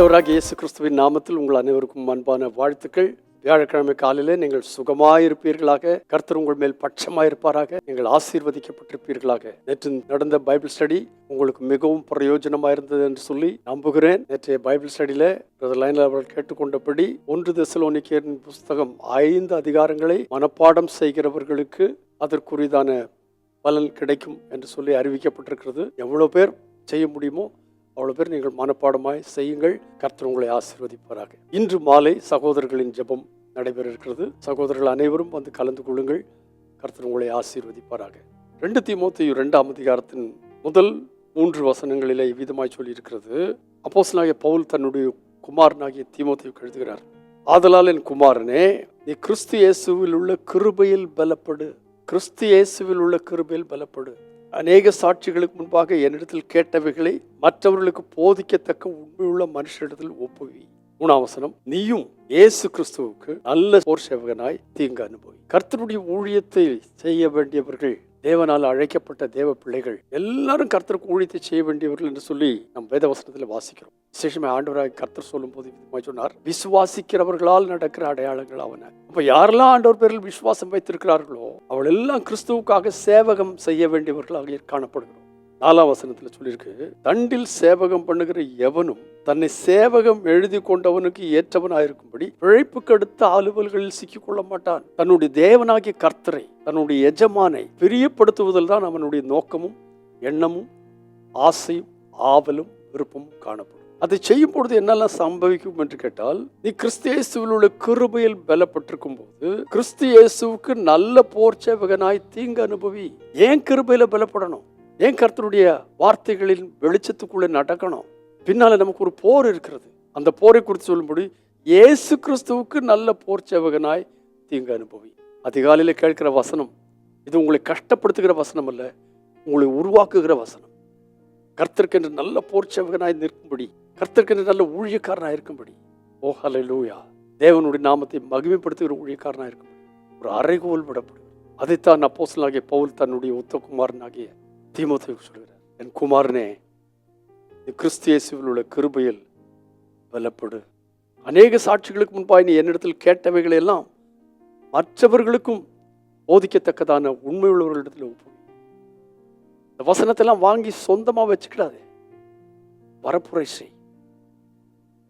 ஆண்டவராக இயேசு கிறிஸ்துவின் நாமத்தில் உங்கள் அனைவருக்கும் அன்பான வாழ்த்துக்கள். வியாழக்கிழமை காலையிலே நீங்கள் சுகமாயிருப்பீர்களாக. கர்த்தர் உங்கள் மேல் பட்சமாயிருப்பாராக. நீங்கள் ஆசீர்வதிக்கப்பட்டிருப்பீர்களாக. நேற்று நடந்த பைபிள் ஸ்டடி உங்களுக்கு மிகவும் பிரயோஜனமாக இருந்தது என்று சொல்லி நம்புகிறேன். நேற்றைய பைபிள் ஸ்டடியில் லைனில் அவர்கள் கேட்டுக்கொண்டபடி ஒன்று தசலோனிக்கேரின் புஸ்தகம் ஐந்து அதிகாரங்களை மனப்பாடம் செய்கிறவர்களுக்கு அதற்குரியதான பலன் கிடைக்கும் என்று சொல்லி அறிவிக்கப்பட்டிருக்கிறது. எவ்வளோ பேர் செய்ய முடியுமோ அவ்வளோ பேர் நீங்கள் மனப்பாடமாய் செய்யுங்கள். கர்த்தர் உங்களை ஆசீர்வதிப்பாராக. இன்று மாலை சகோதரர்களின் ஜெபம் நடைபெற இருக்கிறது சகோதரர்கள் அனைவரும் வந்து கலந்து கொள்ளுங்கள். கர்த்தர் உங்களை ஆசீர்வதிப்பாராக. ரெண்டு தீமோத்தையும் ரெண்டாம் அதிகாரத்தின் முதல் மூன்று வசனங்களிலே இவ்விதமாய் சொல்லியிருக்கிறது. அப்போசனாகிய பவுல் தன்னுடைய குமாரனாகிய தீமோத்தை எழுதுகிறார். ஆதலால் என் குமாரனே நீ கிறிஸ்து இயேசுவில் உள்ள கிருபையில் பலப்படு. கிறிஸ்து இயேசுவில் உள்ள கிருபையில் பலப்படு. அநேக சாட்சிகளுக்கு முன்பாக என்னிடத்தில் கேட்டவைகளை மற்றவர்களுக்கு போதிக்கத்தக்க உண்மையுள்ள மனுஷரிடத்தில் ஒப்புவி. மூணாம் நீயும் இயேசு கிறிஸ்துவுக்கு நல்ல போர் சேவகனாய் தீங்கு அனுபவி. கர்த்தருடைய ஊழியத்தை செய்ய வேண்டியவர்கள் தேவனால் அழைக்கப்பட்ட தேவ பிள்ளைகள் எல்லாரும் கர்த்தருக்கு ஊழித்து செய்ய வேண்டியவர்கள் என்று சொல்லி நம் வேதவசனத்தில் வாசிக்கிறோம். விசேஷமே ஆண்டவராக கர்த்தர் சொல்லும் போது சொன்னார். விசுவாசிக்கிறவர்களால் நடக்கிற அடையாளங்கள் அவன. அப்ப யாரெல்லாம் ஆண்டவர் பேரில் விசுவாசம் வைத்திருக்கிறார்களோ அவள் எல்லாம் கிறிஸ்துவுக்காக சேவகம் செய்ய வேண்டியவர்களாக காணப்படுகிறோம். நாலாம் வசனத்தில் சொல்லியிருக்கு தண்டில் சேவகம் பண்ணுகிற எவனும் தன்னை சேவகம் எழுதி கொண்டவனுக்கு ஏற்றவனாயிருக்கும்படி பிழைப்புக்கு அடுத்த அலுவல்களில் சிக்கிக்கொள்ள மாட்டான். தன்னுடைய தேவனாகிய கர்த்தரை தன்னுடைய எஜமானை பிரியப்படுத்துவதில் தான் அவனுடைய நோக்கமும் எண்ணமும் ஆசையும் ஆவலும் விருப்பமும் காணப்படும். அதை செய்யும் பொழுது என்னெல்லாம் சம்பவிக்கும் என்று கேட்டால் நீ கிறிஸ்து இயேசுவில் உள்ள கிருபையில் பலப்பட்டிருக்கும் போது கிறிஸ்து இயேசுவுக்கு நல்ல போர் சேவகனாய் தீங்கு அனுபவி ஏன் கிருபையில பலப்படணும்? ஏன் கர்த்தருடைய வார்த்தைகளின் வெளிச்சத்துக்குள்ளே நடக்கணும்? பின்னால் நமக்கு ஒரு போர் இருக்கிறது. அந்த போரை குறித்து சொல்லும்படி இயேசு கிறிஸ்துவுக்கு நல்ல போர் சேவகனாய் தீங்கு அனுபவி. அதிகாலையில் கேட்கிற வசனம் இது உங்களை கஷ்டப்படுத்துகிற வசனம் அல்ல உங்களை உருவாக்குகிற வசனம். கர்த்தர்க்கென்று நல்ல போர் சேவகனாய் நிற்கும்படி கர்த்தர்க்கென்று நல்ல ஊழியக்காரனாக இருக்கும்படி. ஓ லூயா தேவனுடைய நாமத்தை மகிமைப்படுத்துகிற ஊழியக்காரனாக இருக்கும்படி. ஒரு அறைகோல் விடப்படும். அதைத்தான் அப்போஸ்தலனாகிய பவுல் தன்னுடைய உத்தகுமாரனாகிய தீமோத்தேவுக்கு சொல்கிறார் என் குமாரனே நீ கிறிஸ்து இயேசுவில் உள்ள கிருபையில் பலப்படு. அநேக சாட்சிகளுக்கு முன்பாய் நீ என்னிடத்தில் கேட்டவைகளை எல்லாம் மற்றவர்களுக்கும் போதிக்கத்தக்கதான உண்மை உள்ளவர்களிடத்தில் ஒப்பு இந்த வசனத்தெல்லாம் வாங்கி சொந்தமா வச்சுக்கிடாதே. வரப்புரை செய்.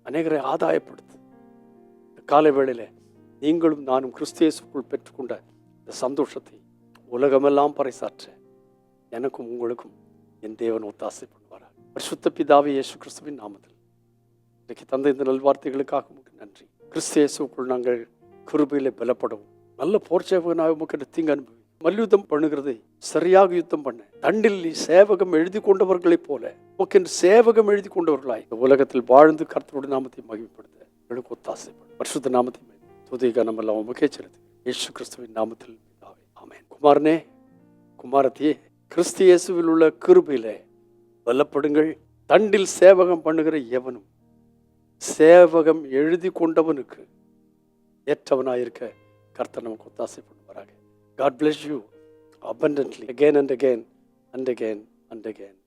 அநேகரை ஆதாயப்படுத்து. இந்த காலை வேளையில நீங்களும் நானும் கிறிஸ்தியேசுக்குள் பெற்றுக்கொண்ட இந்த சந்தோஷத்தை உலகமெல்லாம் பறைசாற்ற. எனக்கும் உங்களுக்கும் என் தேவன் ஒத்தாசை பண்ணுவாராக பரிசுத்த பிதாவே இயேசு கிறிஸ்துவின் நாமத்தில் இன்றைக்கு தந்த இந்த நல்வார்த்தைகளுக்காக உமக்கு நன்றி. கிறிஸ்து இயேசுக்குள் நாங்கள் குருபையில் பலப்படவும். நல்ல போர் சேவகனாக உமக்கு தீங்கு அனுபவி மல்யுத்தம் பண்ணுகிறதை சரியாக யுத்தம் பண்ண தண்டில் சேவகம் எழுதி கொண்டவர்களைப் போல உமக்கென்று சேவகம் எழுதி கொண்டவர்களாய் இந்த உலகத்தில் வாழ்ந்து கர்த்தருடைய நாமத்தை மகிமைப்படுத்த எனக்கு ஒத்தாசை பரிசுத்த நாமத்தை துதிக கனமெல்லாம் உமக்கே செலுத்து இயேசு கிறிஸ்துவின் நாமத்தில் ஆமேன். குமாரனே குமாரத்தையே கிறிஸ்து இயேசுவில் உள்ள கிருபையிலே வல்லப்படுங்கள். தண்டில் சேவகம் பண்ணுகிற எவனும் சேவகம் எழுதி கொண்டவனுக்கு ஏற்றவனாயிருக்க கர்த்தர் நமக்கு ஒத்தாசை பண்ணுவாராக God bless you abundantly again and again and again and again.